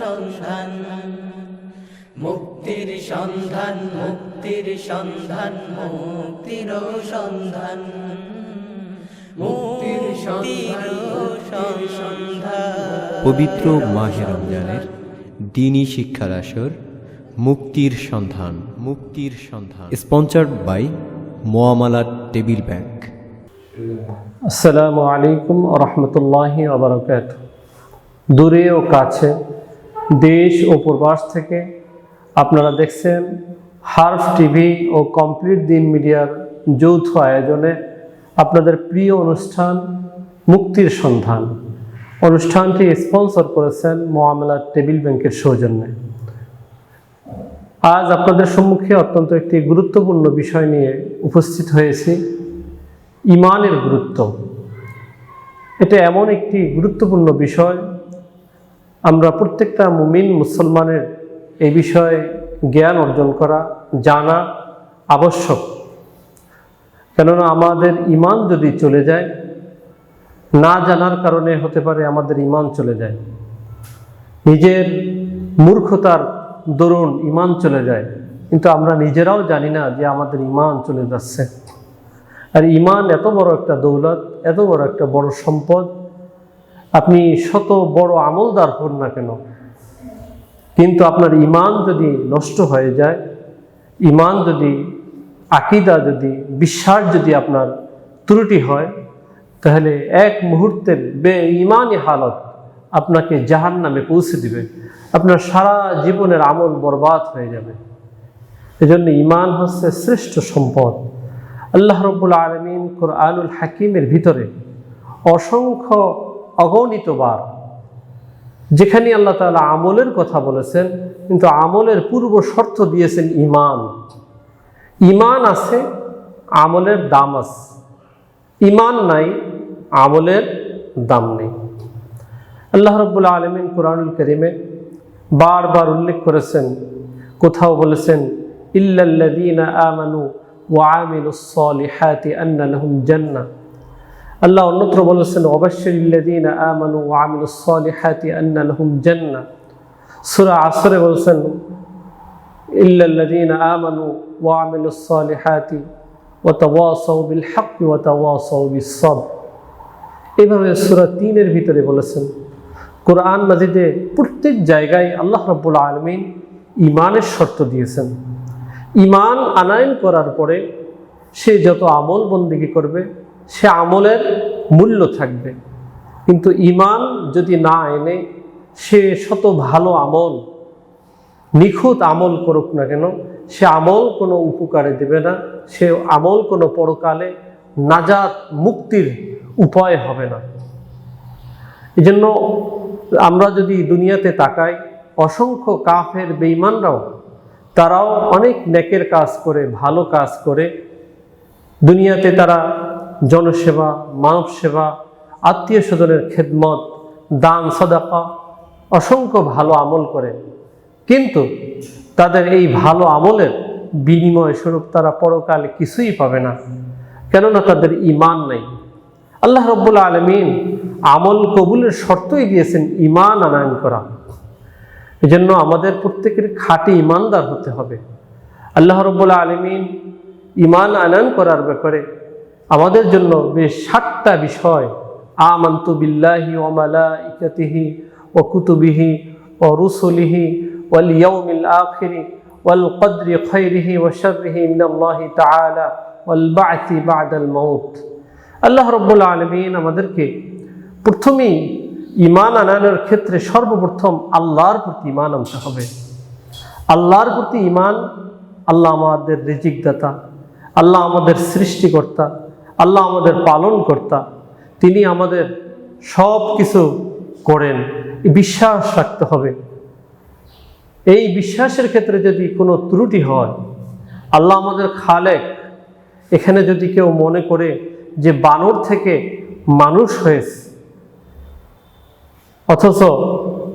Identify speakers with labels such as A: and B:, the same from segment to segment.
A: সন্ধান মুক্তির সন্ধান মুক্তির সন্ধান মুক্তির সন্ধান মুক্তির সন্ধান।
B: পবিত্র মাহে রমজানের দিনী শিক্ষার আসর মুক্তির সন্ধান মুক্তির সন্ধান। স্পন্সার্ড বাই মোয়ামালা টেবিল ব্যাংক।
C: আসসালামু আলাইকুম রহমতুল্লাহি আবরকাত দূরে ও কাছে দেশ ও প্রবাস থেকে আপনারা দেখছেন হার্ফ টিভি ও কমপ্লিট দিন মিডিয়ার যৌথ আয়োজনে আপনাদের প্রিয় অনুষ্ঠান মুক্তির সন্ধান। অনুষ্ঠানটি স্পন্সর করেছেন মোয়ামেলা টেবিল ব্যাংকের সৌজন্যে। আজ আপনাদের সম্মুখে অত্যন্ত একটি গুরুত্বপূর্ণ বিষয় নিয়ে উপস্থিত হয়েছি, ইমানের গুরুত্ব। এটা এমন একটি গুরুত্বপূর্ণ বিষয় আমরা প্রত্যেকটা মুমিন মুসলমানের এই বিষয়ে জ্ঞান অর্জন করা জানা আবশ্যক। কেননা আমাদের ইমান যদি চলে যায়, না জানার কারণে হতে পারে আমাদের ইমান চলে যায়। নিজের মূর্খতার দরুন ইমান চলে যায়, কিন্তু আমরা নিজেরাও জানি না যে আমাদের ইমান চলে যাচ্ছে। আর ইমান এত বড় একটা দৌলত, এত বড় একটা বড় সম্পদ আপনি শত বড় আমলদার হন না কেন? কিন্তু আপনার ইমান যদি নষ্ট হয়ে যায় ইমান যদি, আকিদা যদি, বিশ্বাস যদি আপনার ত্রুটি হয়, তাহলে এক মুহূর্তের বে ইমানই হালত আপনাকে জাহান নামে পৌঁছে দিবে। আপনার সারা জীবনের আমল বরবাদ হয়ে যাবে। এজন্য ইমান হচ্ছে শ্রেষ্ঠ সম্পদ। আল্লাহ রব্বুল আলমিন কোরআনুল হাকিমের ভিতরে অসংখ্য অগণিত বার। যেখানে আল্লাহ তাআলা আমলের কথা বলেছেন, কিন্তু আমলের পূর্ব শর্ত দিয়েছেন ইমান ইমান আছে, আমলের দাম আছে। ইমান নাই, আমলের দাম নেই। আল্লাহ রব্বুল আলমিন কোরআনুল করিমে বারবার উল্লেখ করেছেন, কোথাও বলেছেন, ইল্লাল্লাযীনা আমানু ওয়া আমিলুস সালিহাতি আন্না লাহুম জান্নাহ। আল্লাহ অন্যত্র বলেছেন জান্নাহ। সূরা আসরে বলেছেন ওয়া তাওয়াসাউ বিল সাবর এভাবে সুরা তিনের ভিতরে বলেছেন, কোরআন মাজিদে প্রত্যেক জায়গায় আল্লাহ রাব্বুল আলমিন ইমানের শর্ত দিয়েছেন। ইমান আনায়ন করার পরে সে যত আমল বন্দিগি করবে সে আমলের মূল্য থাকবে। কিন্তু ইমান যদি না এনে সে শত ভালো আমল, নিখুঁত আমল করুক না কেন, সে আমল কোনো উপকারে দেবে না, সে আমল কোনো পরকালে নাজাত মুক্তির উপায় হবে না। এই জন্য আমরা যদি দুনিয়াতে তাকাই, অসংখ্য কাফের বেঈমানরাও, তারাও অনেক নেকের কাজ করে, ভালো কাজ করে, দুনিয়াতে তারা জনসেবা মানব সেবা আত্মীয় স্বজনের খেদমত, দান সদাকা অসংখ্য ভালো আমল করে। কিন্তু তাদের এই ভালো আমলের বিনিময় স্বরূপ তারা পরকালে কিছুই পাবে না, কেননা তাদের ইমান নাই। আল্লাহ রব্বুল আলমিন আমল কবুলের শর্তই দিয়েছেন ইমান আনায়ন করা। এজন্য আমাদের প্রত্যেকের খাঁটি ইমানদার হতে হবে। আল্লাহ রব্বুল্লা আলমিন ইমান আনায়ন করার ব্যাপারে আমাদের জন্য বেশ সাতটা বিষয়। আমান্তু বিল্লাহি ওমালা ইকাতিহি ও কুতুবিহি ও রুসুলিহি ওয়াল ইয়াউমিল আখিরি ওয়াল কদরি খৈরিহি ও শর্রিহি মিনাল্লাহি তাআলা ওয়াল বা'থি বা'দাল মাউত। আল্লাহ রব্বুল্লা আলমিন আমাদেরকে প্রথমেই ইমান আনানোর ক্ষেত্রে সর্বপ্রথম আল্লাহর প্রতি ইমান আনতে হবে। আল্লাহর প্রতি ইমান আল্লাহ আমাদের রিজিক দাতা আল্লাহ আমাদের সৃষ্টিকর্তা আল্লাহ আমাদের পালন কর্তা তিনি আমাদের সব কিছু করেন। বিশ্বাস রাখতে হবে। এই বিশ্বাসের ক্ষেত্রে যদি কোনো ত্রুটি হয়, আল্লাহ আমাদের খালেক। এখানে যদি কেউ মনে করে যে বানর থেকে মানুষ হয়েছে, অথচ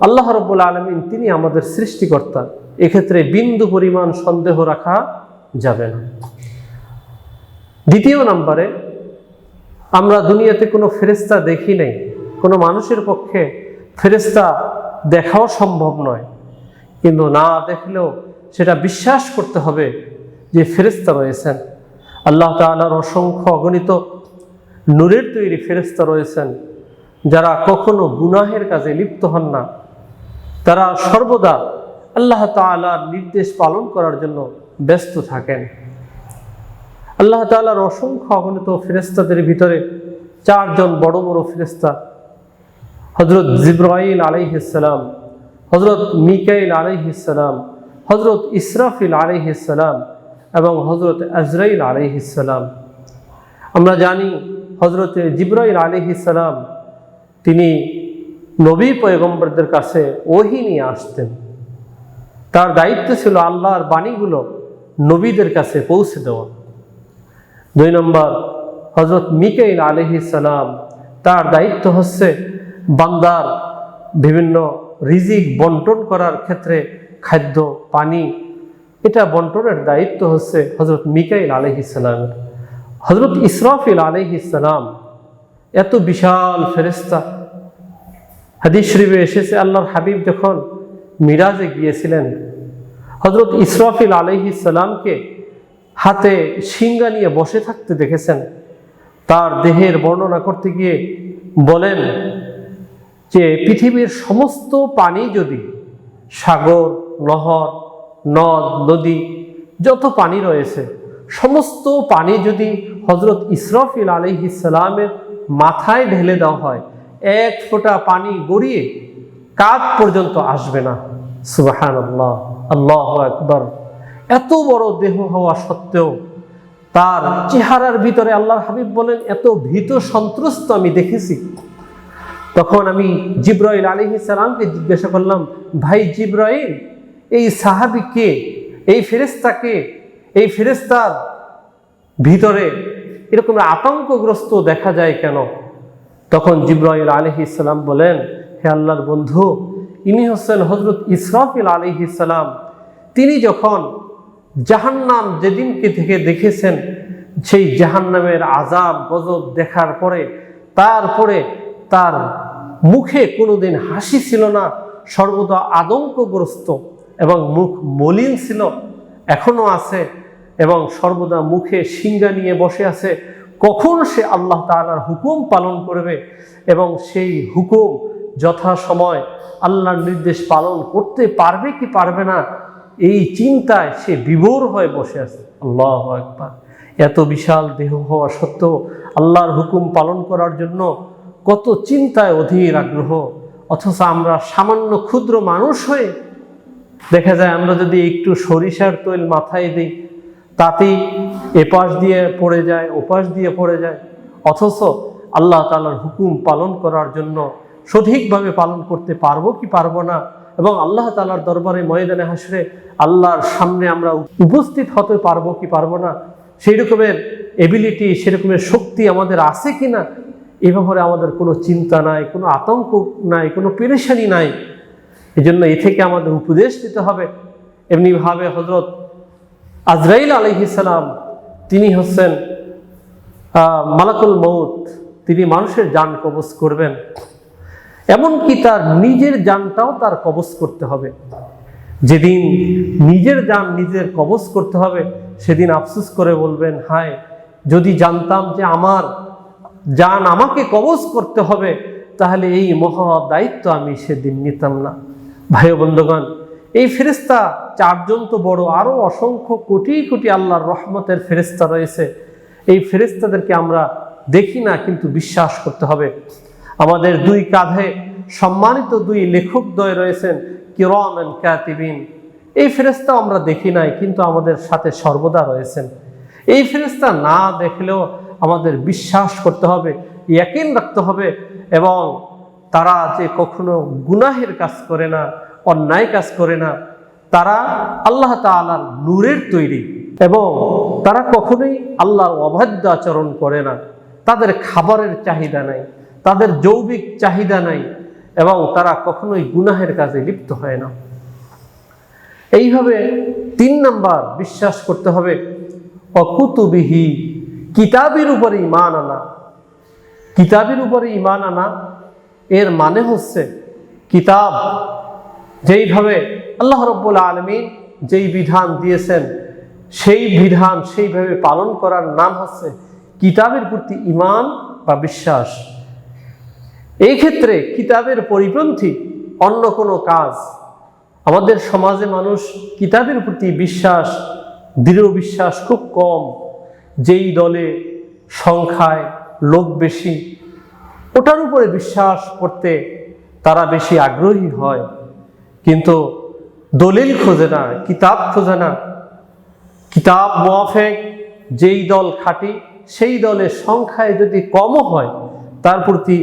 C: আল্লাহ রব্বুল আলমিন তিনি আমাদের সৃষ্টিকর্তা, এক্ষেত্রে বিন্দু পরিমাণ সন্দেহ রাখা যাবে না। দ্বিতীয় নম্বরে আমরা দুনিয়াতে কোনো ফেরেস্তা দেখি নাই। কোনো মানুষের পক্ষে ফেরেস্তা দেখাও সম্ভব নয়। কিন্তু না দেখলেও সেটা বিশ্বাস করতে হবে যে ফেরেস্তা রয়েছেন। আল্লাহ তাআলার অসংখ্য অগণিত নূরের তৈরি ফেরেস্তা রয়েছেন, যারা কখনো গুনাহের কাজে লিপ্ত হন না। তারা সর্বদা আল্লাহ তাআলার নির্দেশ পালন করার জন্য ব্যস্ত থাকেন। আল্লাহ তাআলার অসংখ্য অগণিত ফেরেস্তাদের ভিতরে চারজন বড় বড় ফেরেস্তা হজরত জিব্রাইল আলাইহিসালাম হজরত মিকাইল আলাইহিসালাম হজরত ইসরাফিল আলাইহিসালাম এবং হজরত আজরাইল আলাইহিসালাম আমরা জানি হজরত জিব্রাইল আলাইহিসালাম তিনি নবী পয়গম্বরদের কাছে ওহি নিয়ে আসতেন। তার দায়িত্ব ছিল আল্লাহর বাণীগুলো নবীদের কাছে পৌঁছে দেওয়া। দুই নম্বর হজরত মিকাইল আলহিসাল্লাম তার দায়িত্ব হচ্ছে বান্দার বিভিন্ন রিজিক বন্টন করার ক্ষেত্রে খাদ্য, পানি, এটা বন্টনের দায়িত্ব হচ্ছে হজরত মিকাইল আলহিসাল্লামের হজরত ইসরাফিল আলহিসাল্লাম এত বিশাল ফেরেস্তা হাদিস শরীফে এসেছে, আল্লাহর হাবিব যখন মিরাজে গিয়েছিলেন হজরত ইসরাফিল আলহিসাল্লামকে হাতে সিঙ্গা নিয়ে বসে থাকতে দেখেছেন। তার দেহের বর্ণনা করতে গিয়ে বলেন যে, পৃথিবীর সমস্ত পানি যদি সাগর, নহর, নদ, নদী, যত পানি রয়েছে, সমস্ত পানি যদি হজরত ইসরফিল আলহিসালামের মাথায় ঢেলে দেওয়া হয়, এক ফোঁটা পানি গড়িয়ে কাক পর্যন্ত আসবে না। সুবাহান আল্লাহ আল্লাহ একবার এত বড় দেহ হওয়া সত্ত্বেও তার চেহারার ভিতরে আল্লাহর হাবিব বলেন, এত ভীত সন্ত্রস্ত আমি দেখেছি। তখন আমি জিব্রাইল আলী সালামকে জিজ্ঞাসা করলাম, ভাই জিব্রাইল, এই সাহাবি কে? এই ফেরেস্তা কে? এই ফেরেস্তার ভিতরে এরকম আতঙ্কগ্রস্ত দেখা যায় কেন? তখন জিব্রাইল আলহি ইসলাম বলেন, হে আল্লাহর বন্ধু, ইনি হচ্ছেন হজরত ইসরাফিল আলহি ইসলাম তিনি যখন জাহান্নাম যেদিনকে থেকে দেখেছেন, সেই জাহান্নামের আজাব গজব দেখার পরে, তারপরে তার মুখে কোনোদিন হাসি ছিল না, সর্বদা আতঙ্কগ্রস্ত এবং মুখ মলিন ছিল, এখনও আছে এবং সর্বদা মুখে সিঙ্গা নিয়ে বসে আছে। কখন সে আল্লাহ তাআলার হুকুম পালন করবে এবং সেই হুকুম যথাসময় আল্লাহর নির্দেশ পালন করতে পারবে কি পারবে না এই চিন্তায় সে বিভোর হয়ে বসে আছে। আল্লাহ একবার এত বিশাল দেহ হওয়া সত্ত্বেও আল্লাহর হুকুম পালন করার জন্য কত চিন্তায় অধীর আগ্রহ, অথচ আমরা সামান্য ক্ষুদ্র মানুষ হয়ে দেখা যায় আমরা যদি একটু সরিষার তৈল মাথায় দিই, তাতেই এপাশ দিয়ে পড়ে যায়, ওপাশ দিয়ে পড়ে যায়। অথচ আল্লাহ তালার হুকুম পালন করার জন্য সঠিকভাবে পালন করতে পারব কি পারব না এবং আল্লাহ তালার দরবারে ময়দানে হাসরে আল্লাহর সামনে আমরা উপস্থিত হতে পারব কি পারব না? সেই রকমের এবিলিটি সেরকমের শক্তি আমাদের আছে কি না এ ব্যাপারে আমাদের কোনো চিন্তা নাই, কোনো আতঙ্ক নাই, কোনো পেরেশানি নাই। এই জন্য এ থেকে আমাদের উপদেশ দিতে হবে। এমনিভাবে হজরত আজরাইল আলহিসাল্লাম তিনি হচ্ছেন মালাকুল মৌত তিনি মানুষের যান কবজ করবেন। এমনকি তার নিজের যানটাও তার কবজ করতে হবে। যেদিন নিজের যান নিজের কবজ করতে হবে, সেদিন আফসোস করে বলবেন, হায়, যদি জানতাম যে আমার যান আমাকে কবজ করতে হবে, তাহলে এই মহা দায়িত্ব আমি সেদিন নিতাম না। ভাই বন্ধুগণ, এই ফেরেস্তা চারজন তো বড় আরও অসংখ্য কোটি কোটি আল্লাহর রহমতের ফেরেস্তা রয়েছে। এই ফেরেস্তাদেরকে আমরা দেখি না, কিন্তু বিশ্বাস করতে হবে। আমাদের দুই কাঁধে সম্মানিত দুই লেখকদ্বয় রয়েছেন অ্যান্ড ক্যাতিবিন এই ফেরেস্তা আমরা দেখি নাই, কিন্তু আমাদের সাথে সর্বদা রয়েছেন। এই ফেরেস্তা না দেখলেও আমাদের বিশ্বাস করতে হবে, ইয়াকিন রাখতে হবে এবং তারা যে কখনো গুনাহের কাজ করে না, অন্যায় কাজ করে না, তারা আল্লাহ তাআলার নূরের তৈরি এবং তারা কখনোই আল্লাহর অবাধ্য আচরণ করে না। তাদের খাবারের চাহিদা নাই। তাদের যৌবিক চাহিদা নাই এবং তারা কখনোই গুনাহের কাজে লিপ্ত হয় না। এইভাবে তিন নাম্বার বিশ্বাস করতে হবে, অকুতুবিহি, কিতাবের উপরে ইমান আনা। কিতাবের উপরে ইমান আনা, এর মানে হচ্ছে কিতাব যেইভাবে আল্লাহ রব্বুল আলমিন যেই বিধান দিয়েছেন, সেই বিধান সেইভাবে পালন করার নাম হচ্ছে কিতাবের প্রতি ইমান বা বিশ্বাস। এই ক্ষেত্রে কিতাবের পরিপন্থী অন্য কোনো কাজ। আমাদের সমাজে মানুষ কিতাবের প্রতি বিশ্বাস, দৃঢ় বিশ্বাস খুব কম। যেই দলে সংখ্যায় লোক বেশি, ওটার উপরে বিশ্বাস করতে তারা বেশি আগ্রহী হয়। কিন্তু দলিল খোঁজে না, কিতাব খোঁজে না। কিতাব মোয়াফেক যেই দল খাটি, সেই দলের সংখ্যায় যদি কমও হয়, তার প্রতি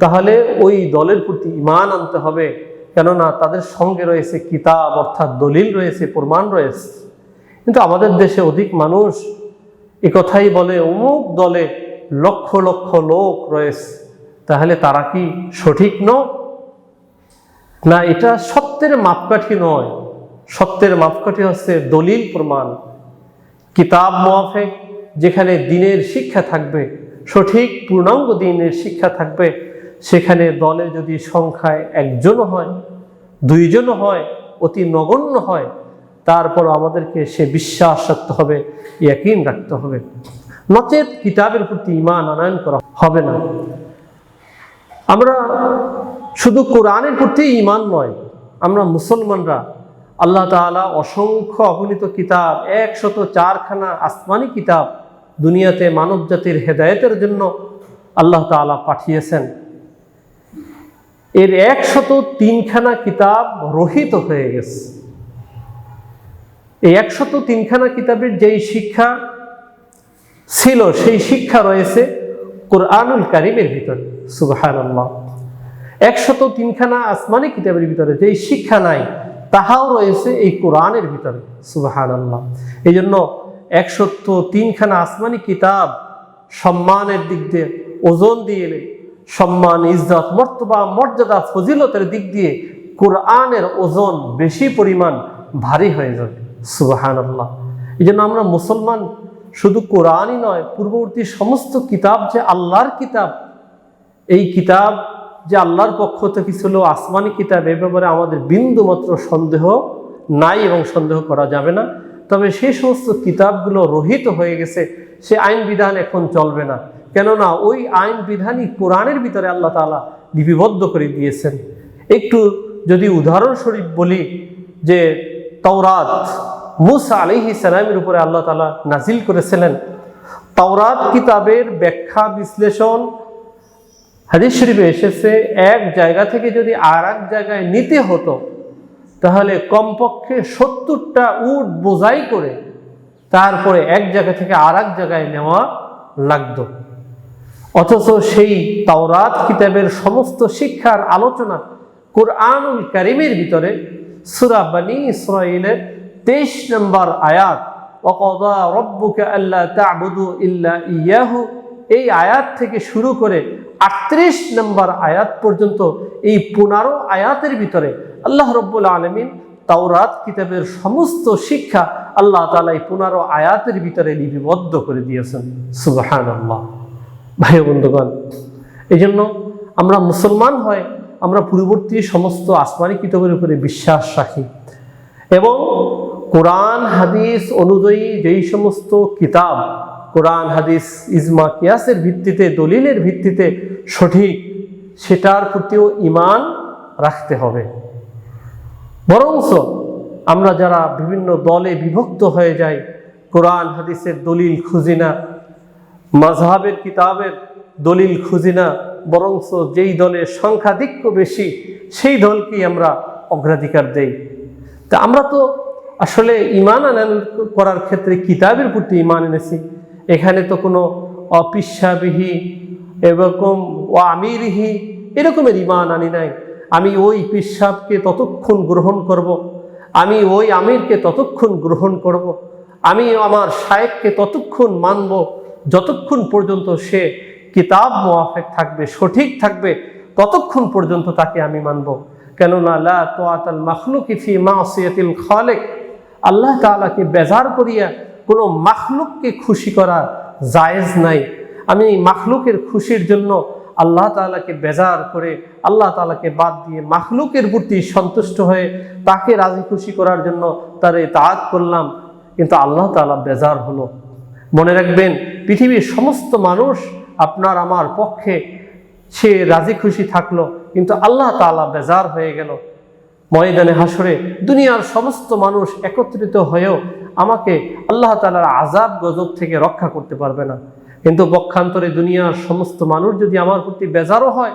C: তাহলে ওই দলের প্রতি ইমান আনতে হবে। কেননা তাদের সঙ্গে রয়েছে কিতাব, অর্থাৎ দলিল রয়েছে, প্রমাণ রয়েছে। কিন্তু আমাদের দেশে অধিক মানুষ এ কথাই বলে, অমুক দলে লক্ষ লক্ষ লোক রয়েছে, তাহলে তারা কি সঠিক ন? না, এটা সত্যের মাপকাঠি নয়। সত্যের মাপকাঠি হচ্ছে দলিল প্রমাণ। কিতাব মোয়াফেক যেখানে দিনের শিক্ষা থাকবে, সঠিক পূর্ণাঙ্গ দিনের শিক্ষা থাকবে সেখানে দলে যদি সংখ্যায় একজনও হয়, দুইজনও হয়, অতি নগণ্য হয়, তারপর আমাদেরকে সে বিশ্বাস রাখতে হবে, ইয়াকিন রাখতে হবে। নচেত কিতাবের প্রতি ইমান আনয়ন করা হবে না। আমরা শুধু কোরআনের প্রতি ইমান নয়, আমরা মুসলমানরা আল্লাহ তাআলা অসংখ্য অগণিত কিতাব, একশত চারখানা আসমানি কিতাব দুনিয়াতে মানব জাতির হেদায়েতের জন্য আল্লাহ তাআলা পাঠিয়েছেন। এর একশত তিনখানা কিতাব রহিত হয়ে গেছে। এই একশত তিনখানা কিতাবের যেই শিক্ষা ছিল, সেই শিক্ষা রয়েছে কোরআনুল কারিমের ভিতরে সুবাহান আল্লাহ একশত তিনখানা আসমানি কিতাবের ভিতরে যেই শিক্ষা নাই, তাহাও রয়েছে এই কোরআনের ভিতরে সুবাহান আল্লাহ এই জন্য একশত তিনখানা আসমানি কিতাব সম্মানের দিক দিয়ে ওজন দিয়ে সম্মান, ইজ্জত, মর্তবা, মর্যাদা, ফজিলতের দিক দিয়ে কোরআনের ওজন বেশি পরিমাণ ভারী হয়ে যাবে। সুবাহান আল্লাহ এই জন্য আমরা মুসলমান শুধু কোরআনই নয়, পূর্ববর্তী সমস্ত কিতাব যে আল্লাহর কিতাব, এই কিতাব যে আল্লাহর পক্ষ থেকে ছিল আসমানি কিতাব, এ ব্যাপারে আমাদের বিন্দু মাত্র সন্দেহ নাই এবং সন্দেহ করা যাবে না। তবে সেই সমস্ত কিতাবগুলো রহিত হয়ে গেছে, সে আইন বিধান এখন চলবে না। কেননা ওই আইন বিধানই কোরআনের ভিতরে আল্লাহ তালা লিপিবদ্ধ করে দিয়েছেন। একটু যদি উদাহরণস্বরূপ বলি যে তওরাত, মুসা আলিহি সালামের উপরে আল্লাহ তালা নাজিল করেছিলেন। তাওরাত কিতাবের ব্যাখ্যা, বিশ্লেষণ হাদিস শরীফে এসেছে, এক জায়গা থেকে যদি আর জায়গায় নিতে হতো তাহলে কমপক্ষে সত্তরটা উট বোঝাই করে তারপরে এক জায়গা থেকে আর জায়গায় নেওয়া লাগতো। অথচ সেই তাওরাত কিতাবের সমস্ত শিক্ষার আলোচনা কোরআনুল কারিমের ভিতরে সুরা বানী ইসরাইলের তেইশ নম্বর আয়াত ইল্লা ইয়াহু এই আয়াত থেকে শুরু করে আটত্রিশ নম্বর আয়াত পর্যন্ত এই পনেরো আয়াতের ভিতরে আল্লাহ রব্বুল আলমিন তাওরাত কিতাবের সমস্ত শিক্ষা আল্লাহ তালা এই পনেরো আয়াতের ভিতরে লিপিবদ্ধ করে দিয়েছেন। সুবাহান আল্লাহ ভাই বন্ধুগণ এই জন্য আমরা মুসলমান হয় আমরা পূর্ববর্তী সমস্ত আসমানি কিতাবের উপরে বিশ্বাস রাখি এবং কোরআন, হাদিস অনুযায়ী যেই সমস্ত কিতাব কোরআন, হাদিস, ইজমা, কিয়াসের ভিত্তিতে, দলিলের ভিত্তিতে সঠিক, সেটার প্রতিও ইমান রাখতে হবে। বরংস আমরা যারা বিভিন্ন দলে বিভক্ত হয়ে যাই, কোরআন, হাদিসের দলিল খুঁজি না মাঝহাবের কিতাবের দলিল খুঁজি না বরংস যেই দলের সংখ্যাধিক্য বেশি, সেই দলকেই আমরা অগ্রাধিকার দেই। তা আমরা তো আসলে ইমান আনান করার ক্ষেত্রে কিতাবের প্রতি ইমান এনেছি। এখানে তো কোনো অপিসাবিহি এরকম ও আমিরহি এরকমের ইমান আনি নাই আমি ওই পিসাবকে ততক্ষণ গ্রহণ করব। আমি ওই আমিরকে ততক্ষণ গ্রহণ করব। আমি আমার সাহেবকে ততক্ষণ মানব যতক্ষণ পর্যন্ত সে কিতাব মোয়াফেক থাকবে, সঠিক থাকবে, ততক্ষণ পর্যন্ত তাকে আমি মানব কেননা লা তোয়াতাল মাখলুকি ফি মাসিয়াতিল খালেক, আল্লাহ তালাকে বেজার করিয়া কোনো মাখলুককে খুশি করা জায়েজ নাই। আমি মাখলুকের খুশির জন্য আল্লাহ তাআলাকে বেজার করে, আল্লাহ তাআলাকে বাদ দিয়ে মাখলুকের প্রতি সন্তুষ্ট হয়ে তাকে রাজি খুশি করার জন্য তার এই তাঁত করলাম। কিন্তু আল্লাহ তাআলা বেজার হলো। মনে রাখবেন, পৃথিবীর সমস্ত মানুষ আপনার আমার পক্ষে সে রাজি খুশি থাকল, কিন্তু আল্লাহ তাআলা বেজার হয়ে গেল। ময়দানে হাসরে দুনিয়ার সমস্ত মানুষ একত্রিত হয়েও আমাকে আল্লাহ তালার আজাব গজব থেকে রক্ষা করতে পারবে না। কিন্তু পক্ষান্তরে দুনিয়ার সমস্ত মানুষ যদি আমার প্রতি বেজারও হয়,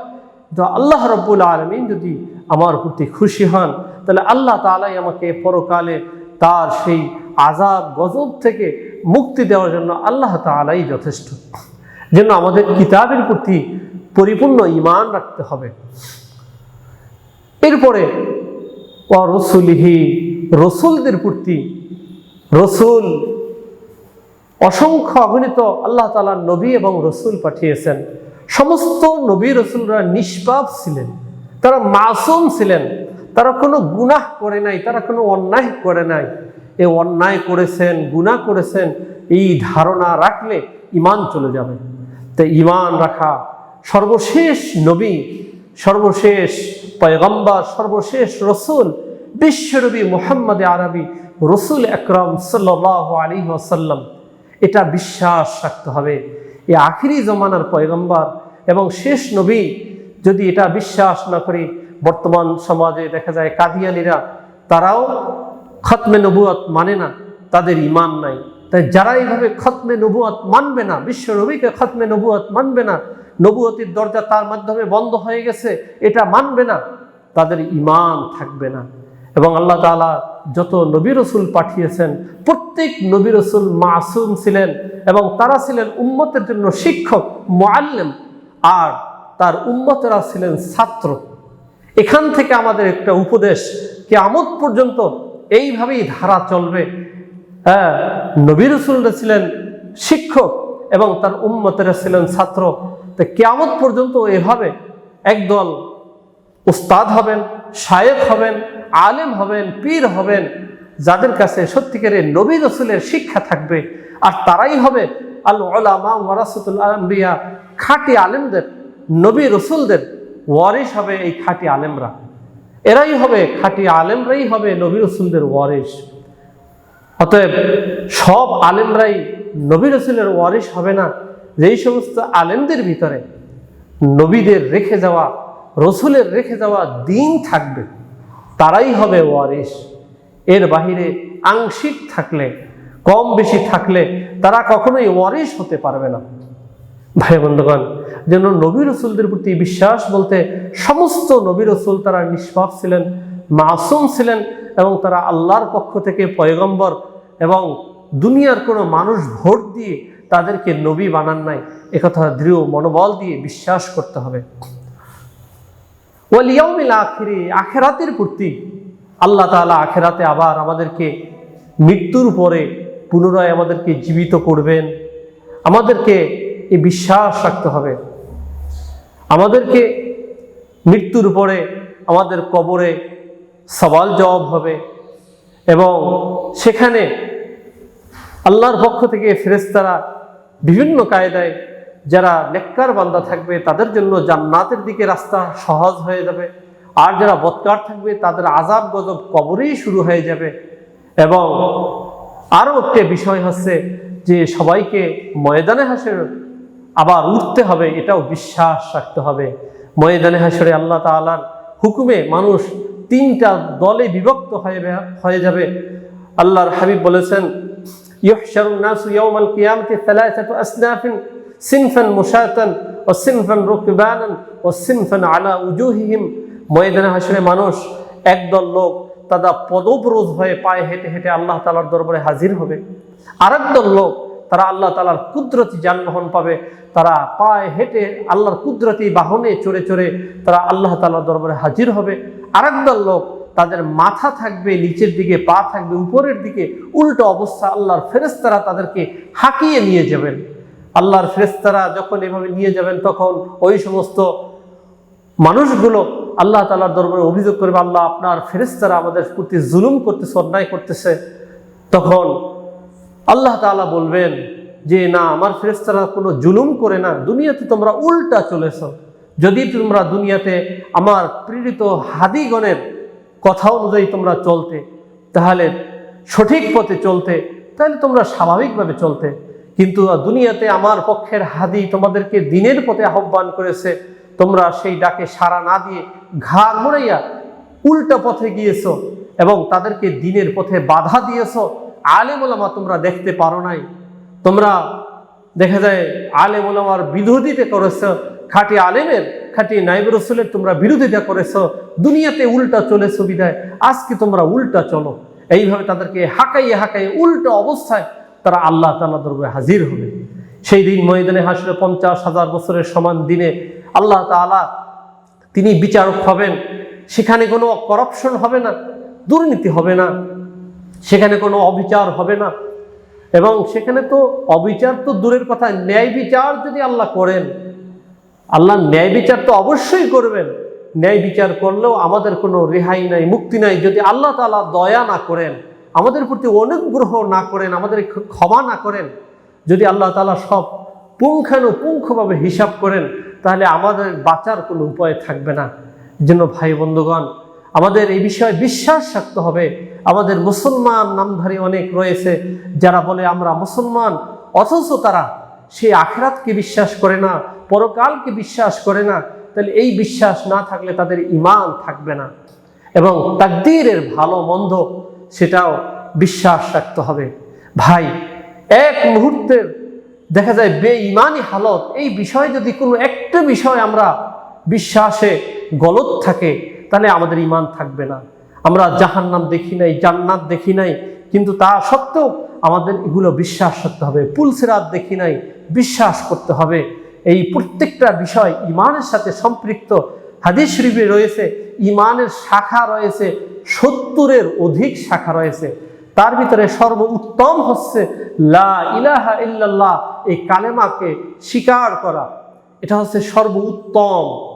C: তো আল্লাহ রব্বুল আলমিন যদি আমার প্রতি খুশি হন, তাহলে আল্লাহ তালাই আমাকে পরকালে তার সেই আজাব গজব থেকে মুক্তি দেওয়ার জন্য আল্লাহ তালাই যথেষ্ট। যেন আমাদের কিতাবের প্রতি পরিপূর্ণ ইমান রাখতে হবে। এরপরে ও রসুলিহি, রসুলদের প্রতি রসুল, অসংখ্য অগণিত আল্লাহ তালা নবী এবং রসুল পাঠিয়েছেন। সমস্ত নবী রসুলরা নিষ্পাপ ছিলেন, তারা মাসুম ছিলেন, তারা কোনো গুনাহ করে নাই, তারা কোনো অন্যায় করে নাই। এ অন্যায় করেছেন, গুনাহ করেছেন, এই ধারণা রাখলে ইমান চলে যাবে। তো ইমান রাখা সর্বশেষ নবী সর্বশেষ পয়গম্বর, সর্বশেষ রসুল, বিশ্বনবী মোহাম্মদ আরবি রসুল একরম সাল্লাহ আলী ওসাল্লাম এটা বিশ্বাস রাখতে হবে। এই আখিরি জমানার পয়গম্বর এবং শেষ নবী যদি এটা বিশ্বাস না করি, বর্তমান সমাজে দেখা যায় কাদিয়ানিরা তারাও খতমে নবুয়ত মানে না, তাদের ইমান নাই। তাই যারা এইভাবে খতমে নবুয়ত মানবে না, বিশ্ব নবীকে খতমে নবুয়ত মানবে না নবুয়তির দরজা তার মাধ্যমে বন্ধ হয়ে গেছে, এটা মানবে না। তাদের ইমান থাকবে না। এবং আল্লাহ তাআলা যত নবী রসুল পাঠিয়েছেন, প্রত্যেক নবী রসুল মাসুম ছিলেন এবং তারা ছিলেন উম্মতের জন্য শিক্ষক মোয়াল্লেম আর তার উম্মতেরা ছিলেন ছাত্র। এখান থেকে আমাদের একটা উপদেশ কি আমদ পর্যন্ত এইভাবেই ধারা চলবে। হ্যাঁ নবী রসুলরা ছিলেন শিক্ষক এবং তার উম্মতেরা ছিলেন ছাত্র। তো কেয়ামত পর্যন্ত এভাবে একদল উস্তাদ হবেন শায়েক হবেন, আলেম হবেন, পীর হবেন, যাদের কাছে সত্যিকারের নবী রসুলের শিক্ষা থাকবে। আর তারাই হবে আল ওলামা ওয়ারাসতুল খাঁটি আলেমদের, নবী রসুলদের ওয়ারিস হবে এই খাঁটি আলেমরা। এরাই হবে, খাঁটি আলেমরাই হবে নবী রসুলদের ওয়ারিস অতএব সব আলেমরাই নবী রসুলের ওয়ারিস হবে না। যেই সমস্ত আলেমদের ভিতরে নবীদের রেখে যাওয়া, রসুলের রেখে যাওয়া দিন থাকবে, তারাই হবে ওয়ারিস এর বাহিরে আংশিক থাকলে, কম বেশি থাকলে তারা কখনোই ওয়ারিস হতে পারবে না। ভাই বন্ধুগণ, যেন নবী রসুলদের প্রতি বিশ্বাস বলতে সমস্ত নবী রসুল তারা নিষ্পাপ ছিলেন, মাসুম ছিলেন এবং তারা আল্লাহর পক্ষ থেকে পয়গম্বর এবং দুনিয়ার কোনো মানুষ ভোট দিয়ে তাদেরকে নবী বানান নাই। একথা দৃঢ় মনোবল দিয়ে বিশ্বাস করতে হবে। ওয়ালিয়াউমিল আখিরি, আখেরাতের প্রতি আল্লাহ তাআলা আখেরাতে আবার আমাদেরকে মৃত্যুর পরে পুনরায় আমাদেরকে জীবিত করবেন। আমাদেরকে এই বিশ্বাস রাখতে হবে। আমাদেরকে মৃত্যুর পরে আমাদের কবরে সওয়াল জবাব হবে এবং সেখানে আল্লাহর পক্ষ থেকে ফেরেশতারা বিভিন্ন কায়দায় যারা নেককার বান্দা থাকবে, তাদের জন্য জান্নাতের দিকে রাস্তা সহজ হয়ে যাবে। আর যারা বৎকার থাকবে, তাদের আজাব গজব কবরেই শুরু হয়ে যাবে। এবং আরও একটা বিষয় হচ্ছে যে সবাইকে ময়দানে হাসের আবার উঠতে হবে, এটাও বিশ্বাস রাখতে হবে। ময়দানে হাসরে আল্লাহ তাআলার হুকুমে মানুষ তিনটা দলে বিভক্ত হয়ে হয়ে যাবে। আল্লাহর হাবিব বলেছেন يحشر الناس يوم القيامة ثلاثة أصناف صنفا مشاة وصنفا ركبانا وصنفا على وجوههم ময়দানে হাসরে মানুষ একদল লোক তারা পদব্রোধ হয়ে পায়ে হেঁটে হেঁটে আল্লাহ তালার দরবারে হাজির হবে আরেকদল লোক তারা আল্লাহ তালার কুদরতি যানবাহন পাবে তারা পায়ে হেঁটে আল্লাহর কুদরতি বাহনে চড়ে চড়ে তারা আল্লাহ তালার দরবারে হাজির হবে আরেকদল লোক তাদের মাথা থাকবে, নিচের দিকে পা থাকবে, উপরের দিকে উল্টো অবস্থা আল্লাহর ফেরেস্তারা তাদেরকে হাঁকিয়ে নিয়ে যাবেন। আল্লাহর ফেরেস্তারা যখন এভাবে নিয়ে যাবেন, তখন ওই সমস্ত মানুষগুলো আল্লাহ তালার দরবারে অভিযোগ করবে, আল্লাহ আপনার ফেরেস্তারা আমাদের প্রতি জুলুম করতেছে, অন্যায় করতেছে। তখন আল্লাহ তাআলা বলবেন যে, না, আমার ফেরেস্তারা কোনো জুলুম করে না, দুনিয়াতে তোমরা উল্টা চলেছ। যদি তোমরা দুনিয়াতে আমার প্রেরিত হাদিগণের কথা অনুযায়ী তোমরা চলতে, তাহলে সঠিক পথে চলতে, তাহলে তোমরা স্বাভাবিকভাবে চলতে। কিন্তু দুনিয়াতে আমার পক্ষের হাদি তোমাদেরকে দিনের পথে আহ্বান করেছে, তোমরা সেই ডাকে সাড়া না দিয়ে ঘাড় মোড়াইয়া উল্টা পথে গিয়েছো এবং তাদেরকে দিনের পথে বাধা দিয়েছ। আলেমুলামা তোমরা দেখতে পারো নাই। তোমরা দেখা যায় আলেমুলামার বিরোধিতা করেছ, খাঁটি আলেমের খাঁটি নাইব রসুলের তোমরা বিরোধিতা করেছ, দুনিয়াতে উল্টা চলেছো বিদায়, আজকে তোমরা উল্টা চলো। এইভাবে তাদেরকে হাঁকাইয়ে হাঁকাইয়ে উল্টো অবস্থায় তারা আল্লাহ তালা দরবারে হাজির হবে। সেই দিন ময়দানে হাসলে পঞ্চাশ হাজার বছরের সমান দিনে আল্লাহ তাআলা তিনি বিচারক হবেন। সেখানে কোনো করাপশন হবে না, দুর্নীতি হবে না, সেখানে কোনো অবিচার হবে না। এবং সেখানে তো অবিচার তো দূরের কথা, ন্যায় বিচার যদি আল্লাহ করেন আল্লাহ ন্যায় বিচার তো অবশ্যই করবেন। ন্যায় বিচার করলেও আমাদের কোনো রেহাই নাই, মুক্তি নাই। যদি আল্লাহ তালা দয়া না করেন, আমাদের প্রতি অনুগ্রহ না করেন, আমাদের ক্ষমা না করেন, যদি আল্লাহ তালা সব পুঙ্খানুপুঙ্খভাবে হিসাব করেন, তাহলে আমাদের বাঁচার কোনো উপায় থাকবে না। জন্য ভাই বন্ধুগণ, আমাদের এই বিষয়ে বিশ্বাস রাখতে হবে। আমাদের মুসলমান নামধারী অনেক রয়েছে, যারা বলে আমরা মুসলমান, অথচ তারা সেই আখরাতকে বিশ্বাস করে না। পরকালকে বিশ্বাস করে না, তাহলে এই বিশ্বাস না থাকলে তাদের ইমান থাকবে না। এবং তাকদীরের ভালো মন্দ সেটাও বিশ্বাস রাখতে হবে। ভাই, এক মুহূর্তের দেখা যায় বেঈমানি হালত, এই বিষয়ে যদি কোনো একটা বিষয় আমরা বিশ্বাসে গলত থাকে, তাহলে আমাদের ইমান থাকবে না। আমরা জাহান্নাম দেখি নাই, জান্নাত দেখি নাই, কিন্তু তা সত্ত্বেও আমাদের এগুলো বিশ্বাস করতে হবে। পুলসিরাত দেখি নাই, বিশ্বাস করতে হবে। এই প্রত্যেকটা বিষয় ইমানের সাথে সম্পৃক্ত। হাদিস শরীফে রয়েছে, ইমানের শাখা রয়েছে, সত্তরের অধিক শাখা রয়েছে। তার ভিতরে সর্বোত্তম হচ্ছে, লা ইলাহা ইল্লাল্লাহ, এই কালেমাকে স্বীকার করা। এটা হচ্ছে সর্বোত্তম।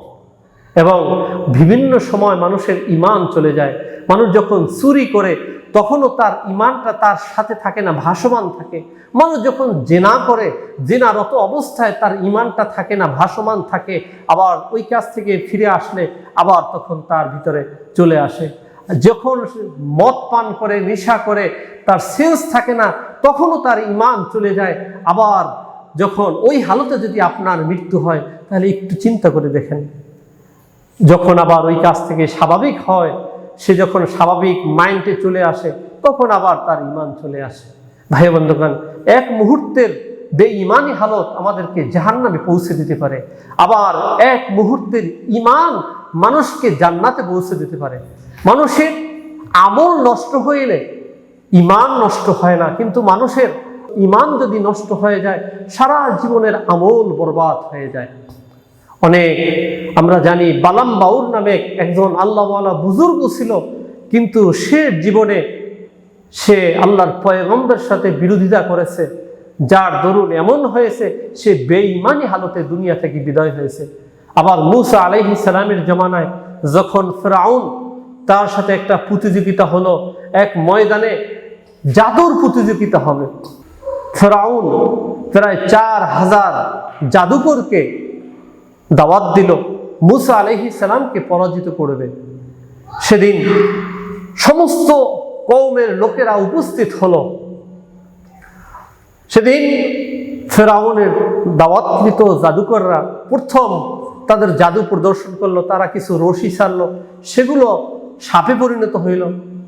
C: এবং বিভিন্ন সময় মানুষের ইমান চলে যায়। মানুষ যখন চুরি করে, তখনও তার ইমানটা তার সাথে থাকে না, ভাসমান থাকে। মানুষ যখন জেনা করে, জেনারত অবস্থায় তার ইমানটা থাকে না, ভাসমান থাকে, আবার ওই কাজ থেকে ফিরে আসলে আবার তখন তার ভিতরে চলে আসে। যখন মদ পান করে, নেশা করে, তার সেন্স থাকে না, তখনও তার ইমান চলে যায়। আবার যখন ওই হালতে যদি আপনার মৃত্যু হয়, তাহলে একটু চিন্তা করে দেখেন। যখন আবার ওই কাজ থেকে স্বাভাবিক হয় সে যখন স্বাভাবিক মাইন্ডে চলে আসে, তখন আবার তার ইমান চলে আসে। ভাই বন্ধুগণ, এক মুহূর্তের বেঈমানি হালত আমাদেরকে জাহান্নামে পৌঁছে দিতে পারে। আবার এক মুহূর্তের ইমান মানুষকে জান্নাতে পৌঁছে দিতে পারে। মানুষের আমল নষ্ট হইলে ইমান নষ্ট হয় না, কিন্তু মানুষের ইমান যদি নষ্ট হয়ে যায়, সারা জীবনের আমল বরবাদ হয়ে যায়। অনেক আমরা জানি বালাম বাউর নামে একজন আল্লাহওয়ালা বুজুর্গ ছিল, কিন্তু সে জীবনে সে আল্লাহর পয়গম্বের সাথে বিরোধিতা করেছে, যার দরুন এমন হয়েছে, সে বেঈমানি হালতে দুনিয়া থেকে বিদায় হয়েছে। আবার মুসা আলাইহি সালামের জমানায় যখন ফ্রাউন তার সাথে একটা প্রতিযোগিতা হলো, এক ময়দানে জাদুর প্রতিযোগিতা হবে। ফ্রাউন প্রায় চার হাজার জাদুকরকে দাওয়াত দিল, মুসা আলহি সালামকে পরাজিত করবে। সেদিন সমস্ত কৌমের লোকেরা উপস্থিত হলো। সেদিন ফেরাউনের দাওয়াতকৃত জাদুকররা প্রথম তাদের জাদু প্রদর্শন করল, তারা কিছু রশি ছাড়লো, সেগুলো সাপে পরিণত হইল।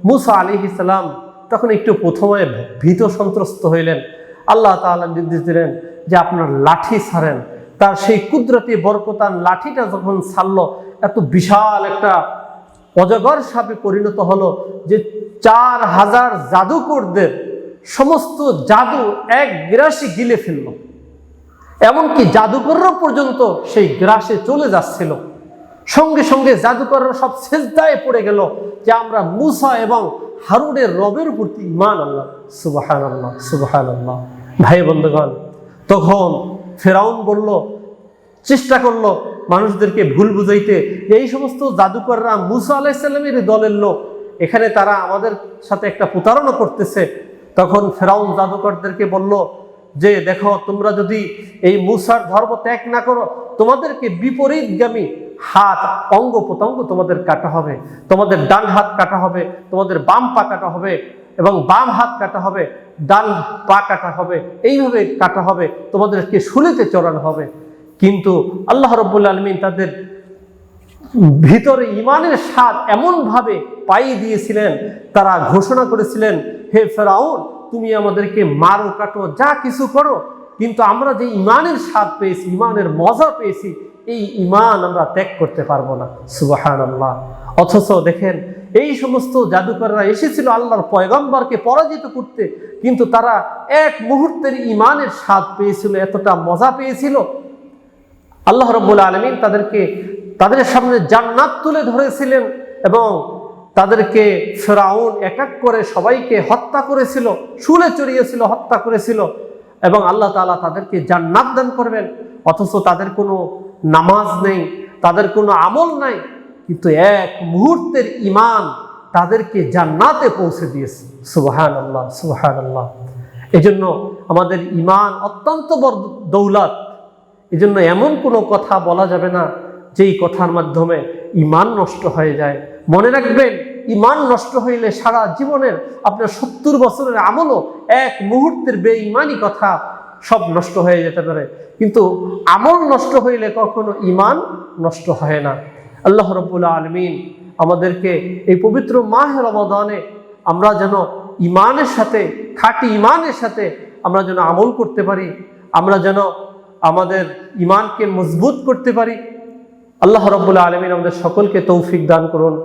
C: মুসা আলি ইসলাম তখন একটু প্রথমে ভীত সন্ত্রস্ত হইলেন। আল্লাহ তাআলা নির্দেশ দিলেন যে আপনার লাঠি ছাড়েন তার সেই কুদরতি বরকতার লাঠিটা যখন ছাড়লো, এত বিশাল একটা অজগর সাপে পরিণত হলো যে চার হাজার জাদুকরদের সমস্ত জাদু এক গ্রাসে গিলে ফেলল। এমনকি জাদুকররা পর্যন্ত সেই গ্রাসে চলে যাচ্ছিল। সঙ্গে সঙ্গে জাদুকররা সব সেজদায় পড়ে গেল যে আমরা মুসা এবং হারুনের রবের প্রতি ইমান আল্লাহ সুবাহান আল্লাহ সুবাহান আল্লাহ ভাই বন্ধুগণ, তখন ফেরাউন বলল, চেষ্টা করল মানুষদেরকে ভুল বুঝাইতে। এই সমস্ত জাদুকররা মুসা আলাইসাল্লামের দলের লোক। এখানে তারা আমাদের সাথে একটা প্রতারণা করতেছে। তখন ফেরাউন জাদুকরদেরকে বলল, যে দেখো, তোমরা যদি এই মুসার ধর্ম ত্যাগ না করো, তোমাদেরকে বিপরীতগামী হাত, অঙ্গ প্রত্যঙ্গ তোমাদের কাটা হবে। তোমাদের ডান হাত কাটা হবে, তোমাদের বাম পা কাটা হবে এবং বাম হাত কাটা হবে। ডান পা কাটা হবে, এইভাবে কাটা হবে, তোমাদেরকে শুলিতে চড়ানো হবে। কিন্তু আল্লাহ রব্বুল আলমিন তাদের ভিতরে ইমানের স্বাদ এমনভাবে পাইয়ে দিয়েছিলেন, তারা ঘোষণা করেছিলেন, হে ফেরাউন, তুমি আমাদেরকে মারো, কাটো, যা কিছু করো। কিন্তু আমরা যে ইমানের স্বাদ পেয়েছি ইমানের মজা পেয়েছি, এই ইমান আমরা ত্যাগ করতে পারব না। সুবাহান আল্লাহ অথচ দেখেন এই সমস্ত জাদুকররা এসেছিল আল্লাহর পয়গম্বরকে পরাজিত করতে, কিন্তু তারা এক মুহূর্তের ইমানের স্বাদ পেয়েছিল, এতটা মজা পেয়েছিল। আল্লাহ রব্বুল আলমিন তাদেরকে তাদের সামনে জান্নাত তুলে ধরেছিলেন এবং তাদেরকে ফেরাউন এক এক করে সবাইকে হত্যা করেছিল, শুলে চড়িয়েছিল, হত্যা করেছিল এবং আল্লাহ তালা তাদেরকে জান্নাত দান করবেন। অথচ তাদের কোনো নামাজ নেই, তাদের কোনো আমল নাই কিন্তু এক মুহূর্তের ইমান তাদেরকে জান্নাতে পৌঁছে দিয়েছে। সুবহান আল্লাহ সুবহান আল্লাহ এই জন্য আমাদের ইমান অত্যন্ত বড় দৌলত। এই জন্য এমন কোনো কথা বলা যাবে না, যেই কথার মাধ্যমে ইমান নষ্ট হয়ে যায়। মনে রাখবেন ইমান নষ্ট হইলে সারা জীবনের আপনার সত্তর বছরের আমলও এক মুহূর্তের বেঈমানি কথা সব নষ্ট হয়ে যেতে পারে। কিন্তু আমল নষ্ট হইলে কখনো ইমান নষ্ট হয় না। আল্লাহ রব্বুল্লা আলমিন আমাদেরকে এই পবিত্র মাহ রমাদানে আমরা যেন ইমানের সাথে, খাঁটি ইমানের সাথে আমরা যেন আমল করতে পারি, আমরা যেন আমাদের ইমানকে মজবুত করতে পারি। আল্লাহ রব্বুল্লা আলমিন আমাদের সকলকে তৌফিক দান করুন।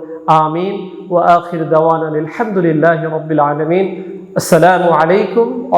C: আমিন। ও আখির দাওয়ান আলহামদুলিল্লাহ রবিল আলমিন। আসসালামু আলাইকুম ও